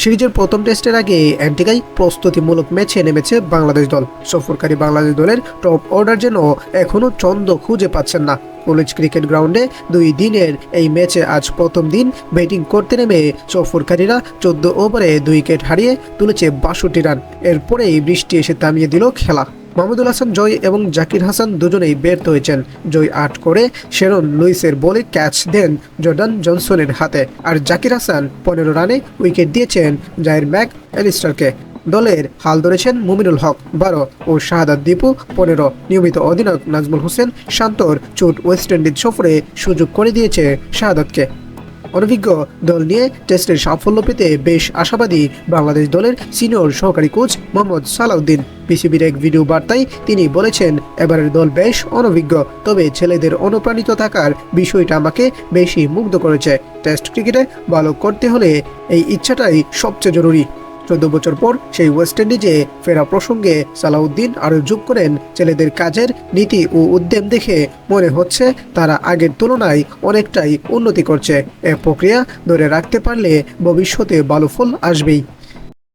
সিরিজের প্রথম টেস্টের আগে অ্যান্টিগাই প্রস্তুতিমূলক ম্যাচে নেমেছে বাংলাদেশ দল। সফরকারী বাংলাদেশ দলের টপ অর্ডার যেন এখনও চন্দ খুঁজে পাচ্ছেন না। কলেজ ক্রিকেট গ্রাউন্ডে দুই দিনের এই ম্যাচে আজ প্রথম দিন ব্যাটিং করতে নেমে সফরকারীরা চোদ্দ ওভারে দুই উইকেট হারিয়ে তুলেছে বাষট্টি রান। এরপরেই বৃষ্টি এসে থামিয়ে দিল খেলা। মাহমুদুল হাসান, জয় এবং জাকির হাসান দুজনেই ব্যর্থ হয়েছেন। জয় আট করে, শেরন লুইসের বলে ক্যাচ দেন জর্ডান জনসনের হাতে। আর জাকির হাসান পনেরো রানে উইকেট দিয়েছেন জাহির ম্যাক অ্যালিস্টারকে। দলের হাল ধরেছেন মুমিনুল হক, বারো, ও শাহাদাত দীপু, পনেরো। নিয়মিত অধিনায়ক নাজমুল হোসেন শান্তর চোট ওয়েস্ট ইন্ডিজ সফরে সুযোগ করে দিয়েছে শাহাদাতকে। অনভিজ্ঞ দল নিয়ে টেস্টের সাফল্য পেতে বেশ আশাবাদী বাংলাদেশ দলের সিনিয়র সহকারী কোচ মোহাম্মদ সালাউদ্দিন। বিসিবির এক ভিডিও বার্তায় তিনি বলেছেন, এবারের দল বেশ অনভিজ্ঞ, তবে ছেলেদের অনুপ্রাণিত থাকার বিষয়টা আমাকে বেশি মুগ্ধ করেছে। টেস্ট ক্রিকেটে ভালো করতে হলে এই ইচ্ছাটাই সবচেয়ে জরুরি। চোদ্দ বছর পর সেই ওয়েস্ট ইন্ডিজে ফেরা প্রসঙ্গে সালাউদ্দিন আরও যোগ করেন। ছেলেদের কাজের নীতি ও উদ্যম দেখে মনে হচ্ছে তারা আগের তুলনায় অনেকটাই উন্নতি করছে। এ প্রক্রিয়া ধরে রাখতে পারলে ভবিষ্যতে ভালো ফল আসবেই।